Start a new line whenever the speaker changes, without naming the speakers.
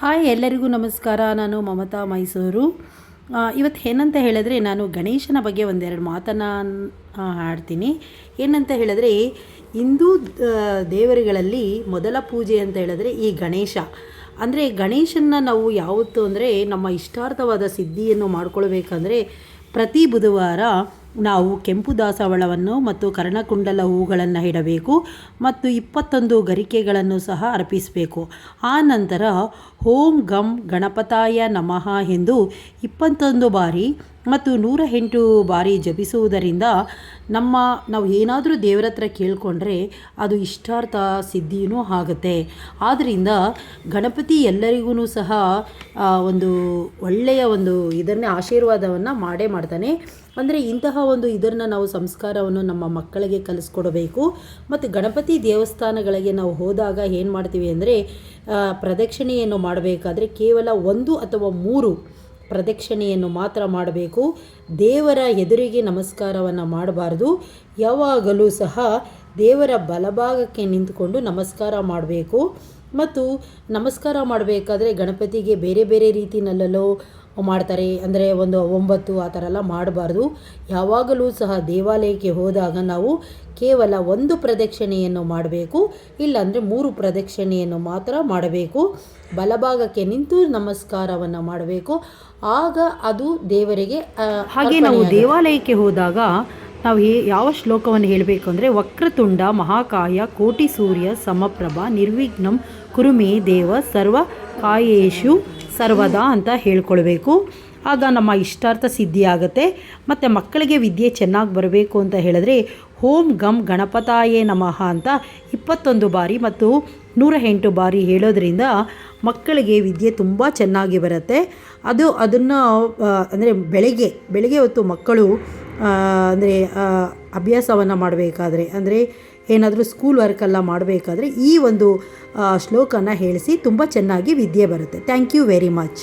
Hi ಎಲ್ಲರಿಗೂ ನಮಸ್ಕಾರ. ನಾನು ಮಮತಾ ಮೈಸೂರು. ಇವತ್ತು ಏನಂತ ಹೇಳಿದ್ರೆ ನಾನು ಗಣೇಶನ ಬಗ್ಗೆ ಒಂದೆರಡು ಮಾತನ್ನು ಹಾಡ್ತೀನಿ ಏನಂತ ಹೇಳಿದ್ರೆ ಹಿಂದೂ ದೇವರುಗಳಲ್ಲಿ ಮೊದಲ ಪೂಜೆ ಅಂತ ಹೇಳಿದ್ರೆ ಈ ಗಣೇಶ. ಅಂದರೆ ಗಣೇಶನ ನಾವು ಯಾವತ್ತು ಅಂದರೆ ನಮ್ಮ ಇಷ್ಟಾರ್ಥವಾದ ಸಿದ್ಧಿಯನ್ನು ಮಾಡ್ಕೊಳ್ಬೇಕಂದ್ರೆ ಪ್ರತಿ ಬುಧವಾರ ನಾವು ಕೆಂಪು ದಾಸವಾಳವನ್ನು ಮತ್ತು ಕರ್ಣಕುಂಡಲ ಹೂಗಳನ್ನು ಇಡಬೇಕು ಮತ್ತು ಇಪ್ಪತ್ತೊಂದು ಗರಿಕೆಗಳನ್ನು ಸಹ ಅರ್ಪಿಸಬೇಕು. ಆ ನಂತರ ಓಂ ಗಂ ಗಣಪತಾಯ ನಮಃ ಎಂದು ಇಪ್ಪತ್ತೊಂದು ಬಾರಿ ಮತ್ತು ನೂರ ಎಂಟು ಬಾರಿ ಜಪಿಸುವುದರಿಂದ ನಮ್ಮ ನಾವು ಏನಾದರೂ ದೇವರ ಹತ್ರ ಕೇಳಿಕೊಂಡ್ರೆ ಅದು ಇಷ್ಟಾರ್ಥ ಸಿದ್ಧಿಯೂ ಆಗುತ್ತೆ. ಆದ್ದರಿಂದ ಗಣಪತಿ ಎಲ್ಲರಿಗೂ ಸಹ ಒಂದು ಒಳ್ಳೆಯ ಒಂದು ಇದನ್ನೇ ಆಶೀರ್ವಾದವನ್ನು ಮಾಡೇ ಮಾಡ್ತಾನೆ. ಅಂದರೆ ಇಂತಹ ಒಂದು ಇದನ್ನು ನಾವು ಸಂಸ್ಕಾರವನ್ನು ನಮ್ಮ ಮಕ್ಕಳಿಗೆ ಕಲಿಸ್ಕೊಡಬೇಕು. ಮತ್ತು ಗಣಪತಿ ದೇವಸ್ಥಾನಗಳಿಗೆ ನಾವು ಹೋದಾಗ ಏನು ಮಾಡ್ತೀವಿ ಅಂದರೆ ಪ್ರದಕ್ಷಿಣೆಯನ್ನು ಮಾಡಬೇಕಾದ್ರೆ ಕೇವಲ ಒಂದು ಅಥವಾ ಮೂರು ಪ್ರದಕ್ಷಿಣೆಯನ್ನು ಮಾತ್ರ ಮಾಡಬೇಕು. ದೇವರ ಎದುರಿಗೆ ನಮಸ್ಕಾರವನ್ನು ಮಾಡಬಾರ್ದು. ಯಾವಾಗಲೂ ಸಹ ದೇವರ ಬಲಭಾಗಕ್ಕೆ ನಿಂತುಕೊಂಡು ನಮಸ್ಕಾರ ಮಾಡಬೇಕು. ಮತ್ತು ನಮಸ್ಕಾರ ಮಾಡಬೇಕಾದ್ರೆ ಗಣಪತಿಗೆ ಬೇರೆ ಬೇರೆ ರೀತಿನಲ್ಲೆಲ್ಲೋ ಮಾಡ್ತಾರೆ. ಅಂದರೆ ಒಂದು ಒಂಬತ್ತು ಆ ಥರ ಎಲ್ಲ ಮಾಡಬಾರ್ದು. ಯಾವಾಗಲೂ ಸಹ ದೇವಾಲಯಕ್ಕೆ ಹೋದಾಗ ನಾವು ಕೇವಲ ಒಂದು ಪ್ರದಕ್ಷಿಣೆಯನ್ನು ಮಾಡಬೇಕು. ಇಲ್ಲಾಂದರೆ ಮೂರು ಪ್ರದಕ್ಷಿಣೆಯನ್ನು ಮಾತ್ರ ಮಾಡಬೇಕು. ಬಲಭಾಗಕ್ಕೆ ನಿಂತು ನಮಸ್ಕಾರವನ್ನು ಮಾಡಬೇಕು. ಆಗ ಅದು ದೇವರಿಗೆ
ಹಾಗೆ ನಾವು. ದೇವಾಲಯಕ್ಕೆ ಹೋದಾಗ ನಾವು ಹೇ ಯಾವ ಶ್ಲೋಕವನ್ನು ಹೇಳಬೇಕು ಅಂದರೆ ವಕ್ರತುಂಡ ಮಹಾಕಾಯ ಕೋಟಿ ಸೂರ್ಯ ಸಮಪ್ರಭ ನಿರ್ವಿಘ್ನಂ ಕುರುಮೇ ದೇವ ಸರ್ವ ಕಾಯೇಶು ಸರ್ವದಾ ಅಂತ ಹೇಳ್ಕೊಳ್ಬೇಕು. ಆಗ ನಮ್ಮ ಇಷ್ಟಾರ್ಥ ಸಿದ್ಧಿಯಾಗುತ್ತೆ ಮತ್ತು ಮಕ್ಕಳಿಗೆ ವಿದ್ಯೆ ಚೆನ್ನಾಗಿ ಬರಬೇಕು ಅಂತ ಹೇಳಿದ್ರೆ ಹೋಮ್ ಗಮ್ ಗಣಪತಾಯೇ ನಮಃ ಅಂತ ಇಪ್ಪತ್ತೊಂದು ಬಾರಿ ಮತ್ತು ನೂರ ಎಂಟು ಬಾರಿ ಹೇಳೋದ್ರಿಂದ ಮಕ್ಕಳಿಗೆ ವಿದ್ಯೆ ತುಂಬ ಚೆನ್ನಾಗಿ ಬರುತ್ತೆ. ಅದು ಅದನ್ನು ಅಂದರೆ ಬೆಳಗ್ಗೆ ಬೆಳಗ್ಗೆ ಹೊತ್ತು ಮಕ್ಕಳು ಅಂದರೆ ಅಭ್ಯಾಸವನ್ನು ಮಾಡಬೇಕಾದ್ರೆ, ಅಂದರೆ ಏನಾದರೂ ಸ್ಕೂಲ್ ವರ್ಕೆಲ್ಲ ಮಾಡಬೇಕಾದ್ರೆ ಈ ಒಂದು ಶ್ಲೋಕನ ಹೇಳಿಸಿ ತುಂಬ ಚೆನ್ನಾಗಿ ವಿದ್ಯೆ ಬರುತ್ತೆ. Thank you very much